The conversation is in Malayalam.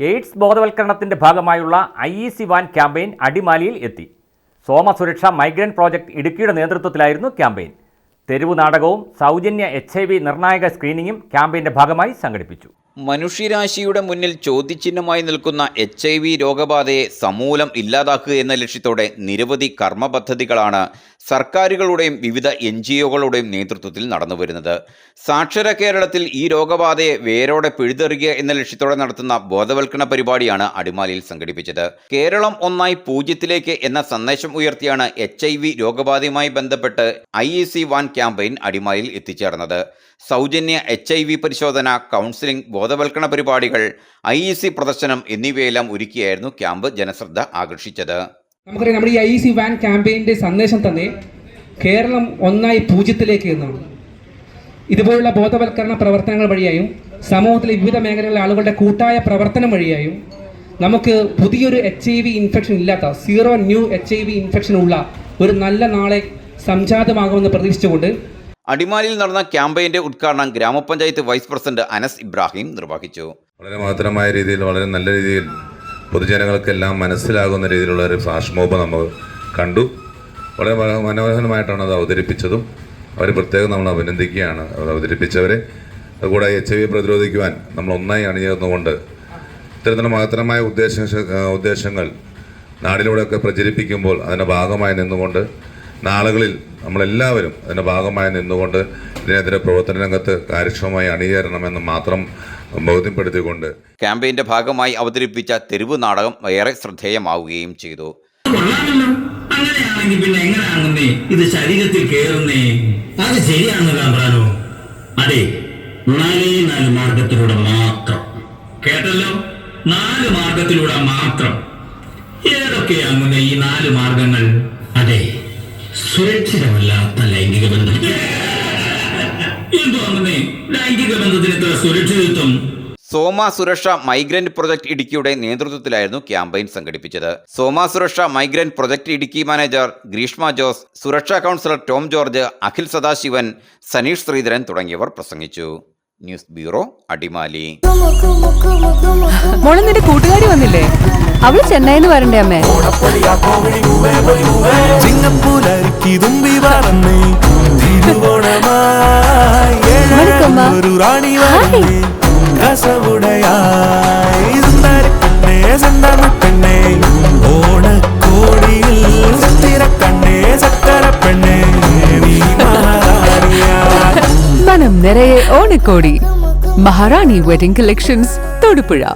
എയ്ഡ്സ് ബോധവൽക്കരണത്തിന്റെ ഭാഗമായുള്ള I E C van campaign അടിമാലിയിൽ എത്തി. സോമസുരക്ഷ മൈഗ്രന്റ് പ്രോജക്ട് ഇടുക്കിയുടെ നേതൃത്വത്തിലായിരുന്നു ക്യാമ്പയിൻ. തെരുവു നാടകവും സൗജന്യ എച്ച് ഐ വി നിർണായക സ്ക്രീനിങ്ങും ക്യാമ്പയിന്റെ ഭാഗമായി സംഘടിപ്പിച്ചു. മനുഷ്യരാശിയുടെ മുന്നിൽ ചോദ്യചിഹ്നമായി നിൽക്കുന്ന എച്ച് ഐ വി രോഗബാധയെ സമൂലം ഇല്ലാതാക്കുക എന്ന ലക്ഷ്യത്തോടെ നിരവധി കർമ്മ പദ്ധതികളാണ് സർക്കാരുകളുടെയും വിവിധ എൻ ജി ഒകളുടെയും നേതൃത്വത്തിൽ നടന്നുവരുന്നത് സാക്ഷര കേരളത്തിൽ ഈ രോഗബാധയെ വേരോടെ പിഴുതെറിയുക എന്ന ലക്ഷ്യത്തോടെ നടത്തുന്ന ബോധവൽക്കരണ പരിപാടിയാണ് അടിമാലിയിൽ സംഘടിപ്പിച്ചത്. കേരളം ഒന്നായി പൂജ്യത്തിലേക്ക് എന്ന സന്ദേശം ഉയർത്തിയാണ് എച്ച് ഐ വി രോഗബാധയുമായി ബന്ധപ്പെട്ട് I E C van campaign അടിമാലിയിൽ എത്തിച്ചേർന്നത്. സൗജന്യ എച്ച് ഐ വി പരിശോധന കൗൺസിലിംഗ് ബോധവൽക്കരണ പരിപാടികൾ ഐ ഇ സി പ്രദർശനം എന്നിവയെല്ലാം ഒരുക്കിയായിരുന്നു ക്യാമ്പ് ജനശ്രദ്ധ ആകർഷിച്ചത്. നമുക്കറിയാം നമ്മുടെ ഈ ഐ സി വാൻ ക്യാമ്പയിന്റെ സന്ദേശം തന്നെ കേരളം ഒന്നായി പൂജ്യത്തിലേക്ക് എന്നാണ്. ഇതുപോലുള്ള ബോധവൽക്കരണ പ്രവർത്തനങ്ങൾ വഴിയായും സമൂഹത്തിലെ വിവിധ മേഖലകളിലെ ആളുകളുടെ കൂട്ടായ പ്രവർത്തനം വഴിയായും നമുക്ക് പുതിയൊരു എച്ച് ഐ വി ഇൻഫെക്ഷൻ ഇല്ലാത്ത zero new H I V infection ഉള്ള ഒരു നല്ല നാളെ സംജാതമാകുമെന്ന് പ്രതീക്ഷിച്ചുകൊണ്ട് അടിമാലിയിൽ നടന്ന ക്യാമ്പയിന്റെ ഉദ്ഘാടനം ഗ്രാമപഞ്ചായത്ത് വൈസ് പ്രസിഡന്റ് അനസ് ഇബ്രാഹിം നിർവഹിച്ചു. വളരെ മഹത്തരമായ രീതിയിൽ വളരെ നല്ല രീതിയിൽ പൊതുജനങ്ങൾക്കെല്ലാം മനസ്സിലാകുന്ന രീതിയിലുള്ള ഒരു മോബ് നമ്മൾ കണ്ടു. വളരെ മനോഹരമായിട്ടാണ് അത് അവതരിപ്പിച്ചതും. അവർ പ്രത്യേകം നമ്മൾ അഭിനന്ദിക്കുകയാണ്. അത് അവതരിപ്പിച്ചവരെ. അതുകൂടെ എച്ച് ഐ വി പ്രതിരോധിക്കുവാൻ നമ്മൾ ഒന്നായി അണിചേർന്നുകൊണ്ട് ഇത്തരത്തിലുള്ള മഹത്തരമായ ഉദ്ദേശ ഉദ്ദേശങ്ങൾ നാടിലൂടെയൊക്കെ പ്രചരിപ്പിക്കുമ്പോൾ അതിന്റെ ഭാഗമായി നിന്നുകൊണ്ട് നാളുകളിൽ നമ്മളെല്ലാവരും അതിന്റെ ഭാഗമായി നിന്നുകൊണ്ട് ഇതിനെതിരെ പ്രവർത്തന രംഗത്ത് കാര്യക്ഷമമായി അണിചേരണമെന്ന് മാത്രം ബോധ്യപ്പെടുത്തിക്കൊണ്ട് ക്യാമ്പയിന്റെ ഭാഗമായി അവതരിപ്പിച്ച തെരുവ് നാടകം ഏറെ ശ്രദ്ധേയമാവുകയും ചെയ്തു. അങ്ങനെയാണെങ്കിൽ പിന്നെ എങ്ങനെയാണെന്നേ? ഇത് ശരീരത്തിൽ കേറുന്നേ. അത് ശരിയാണെന്ന് കാമ്പ്രാനോ? അതെ നാലേ നാല് മാർഗത്തിലൂടെ മാത്രം. കേട്ടല്ലോ? നാല് മാർഗത്തിലൂടെ മാത്രം. ഏതൊക്കെയാകുന്ന ഈ നാല് മാർഗങ്ങൾ? അതെ സുരക്ഷിതമല്ലാത്ത ലൈംഗിക ബന്ധം. ലൈംഗിക ബന്ധത്തിന് സുരക്ഷിതത്വം സോമ സുരക്ഷ മൈഗ്രന്റ് പ്രൊജക്ട് ഇടുക്കിയുടെ നേതൃത്വത്തിലായിരുന്നു ക്യാമ്പയിൻ സംഘടിപ്പിച്ചത്. Soma Suraksha migrant project Idukki manager Greeshma Jose Suraksha counsellor Tom George Akhil Sadasivan Saneesh Sreedharan തുടങ്ങിയവർ പ്രസംഗിച്ചു. News bureau Adimali. മോളെ കൂട്ടുകാരി വന്നില്ലേ? അവൾ ചെന്നൈന്ന് വരണ്ടേ അമ്മേ? ചിങ്ങപ്പൂലരിക്കി തുമ്പി പറന്നേ உடையாய் சிந்தாரி பெண்ணே செந்தாம பெண்ணே ஓட கோடியில் சந்திர கண்ணே சக்கர பெண்ணே மனம் நிறைய ஓணக்கோடி. மகாராணி வெட்டிங் கலெக்ஷன்ஸ் தொடுப்புழா